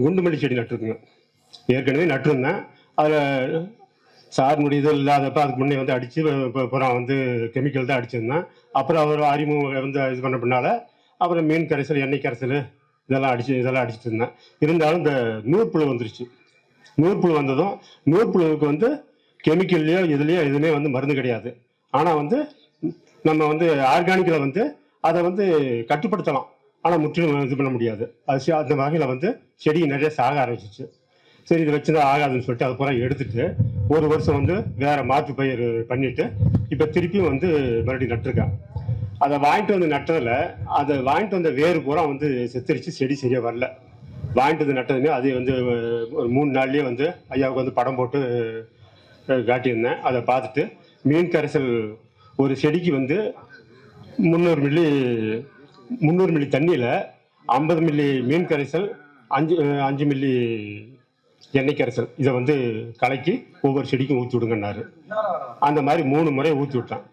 குண்டுமல்லி செடி நட்டுருக்குங்க. ஏற்கனவே நட்டிருந்தேன். அதில் சாரினுடைய இது இல்லாதப்ப அதுக்கு முன்னே வந்து அடித்து அப்புறம் வந்து கெமிக்கல் தான் அடிச்சிருந்தேன். அப்புறம் அவர் அறிமுகம் வந்து இது பண்ண பின்னால் அப்புறம் மீன் கரைசல் எண்ணெய் கரைசல் இதெல்லாம் அடிச்சு இதெல்லாம் அடிச்சிட்டு இருந்தேன். இருந்தாலும் இந்த நூற்புழு வந்துருச்சு. நூற்புழு வந்ததும் நூற்புழுவுக்கு வந்து கெமிக்கல்லையோ இதுலேயோ எதுவுமே வந்து மருந்து கிடையாது. ஆனால் வந்து நம்ம வந்து ஆர்கானிக்கில் வந்து அதை வந்து கட்டுப்படுத்தலாம். ஆனால் முற்றிலும் இது பண்ண முடியாது. அது அந்த வகையில் வந்து செடி நிறைய சாக ஆரம்பிச்சிச்சு. சரி இது வச்சுதான் ஆகாதுன்னு சொல்லிட்டு அது பூரா எடுத்துட்டு ஒரு வருஷம் வந்து வேற மாற்று பயிர் பண்ணிட்டு இப்போ திருப்பியும் வந்து மறுபடியும் நட்டிருக்கேன் அதை வாங்கிட்டு வந்து நட்டதில் அதை வாங்கிட்டு வந்த வேறு பூரா வந்து செத்துரிச்சு செடி சரியாக வரல. வாங்கிட்டு வந்து நட்டதுமே அது வந்து ஒரு மூணு நாள்லேயே வந்து ஐயாவுக்கு வந்து படம் போட்டு காட்டியிருந்தேன். அதை பார்த்துட்டு மீன் கரைசல் ஒரு செடிக்கு வந்து முந்நூறு மில்லி முந்நூறு மில்லி தண்ணியில் ஐம்பது மில்லி மீன் கரைசல் அஞ்சு அஞ்சு மில்லி எண்ணெய் கரைசல். இதை வந்து கலக்கி ஒவ்வொரு செடிக்கும் ஊற்றி விடுங்கன்னாரு. அந்த மாதிரி மூணு முறை ஊற்றி விட்டான்.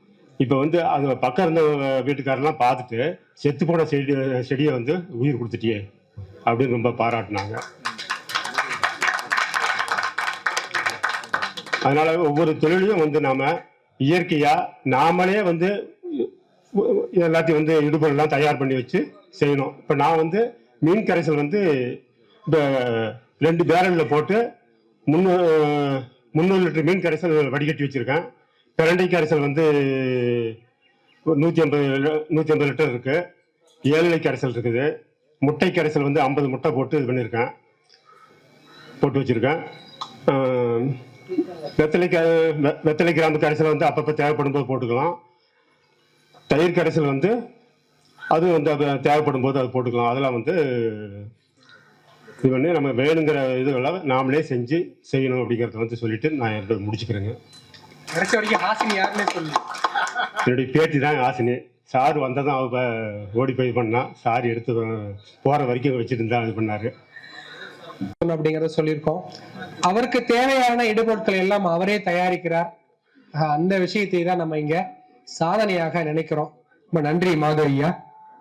இப்போ வந்து அது பக்கம் இருந்த வீட்டுக்காரெல்லாம் பார்த்துட்டு செத்து போன செடி செடியை வந்து உயிர் கொடுத்துட்டியே அப்படின்னு ரொம்ப பாராட்டினாங்க. அதனால ஒவ்வொரு தொழிலையும் வந்து நாம இயற்கையா நாமளே வந்து எல்லாத்தையும் வந்து இடுபொருள்லாம் தயார் பண்ணி வச்சு செய்யணும். இப்போ நான் வந்து மீன் கரைசல் வந்து இப்போ ரெண்டு பேரலில் போட்டு முந்நூறு முந்நூறு லிட்டர் மீன் கரைசல் வடிகட்டி வச்சுருக்கேன். பிரண்டை கரைசல் வந்து நூற்றி ஐம்பது நூற்றி ஐம்பது லிட்டர் இருக்குது ஏழை கரைசல் இருக்குது. முட்டை கரைசல் வந்து ஐம்பது முட்டை போட்டு இது பண்ணியிருக்கேன் போட்டு வச்சுருக்கேன். வெத்தலை க வெத்தலை கிராம்பு கரைசல் வந்து அப்பப்போ தேவைப்படும் போது போட்டுக்கலாம். தயிர் கரைசல் வந்து அது வந்து அது தேவைப்படும் போது அது போட்டுக்கலாம். அதெல்லாம் வந்து இது பண்ணி நம்ம வேணுங்கிற இதுகளை நாமளே செஞ்சு செய்யணும் அப்படிங்கிறத வந்து சொல்லிட்டு நான் என்னோட முடிச்சுக்கிறேங்க. கடைசி வரைக்கும் ஹாசினி யாருன்னே சொல்லு என்னுடைய பேட்டி தான் ஆசினி சார் வந்ததும் அவ ப- ஓடி போய் பண்ணா சார் எடுத்து போகிற வரைக்கும் வச்சுட்டு இருந்தா இது பண்ணாரு. அப்படிங்கறத சொல்லியிருக்கோம். அவருக்கு தேவையான இடுபொருட்கள் எல்லாம் அவரே தயாரிக்கிறார். அந்த விஷயத்தை தான் நம்ம இங்க சாதனையாக நினைக்கிறோம். ரொம்ப நன்றி மாதவ் ஐயா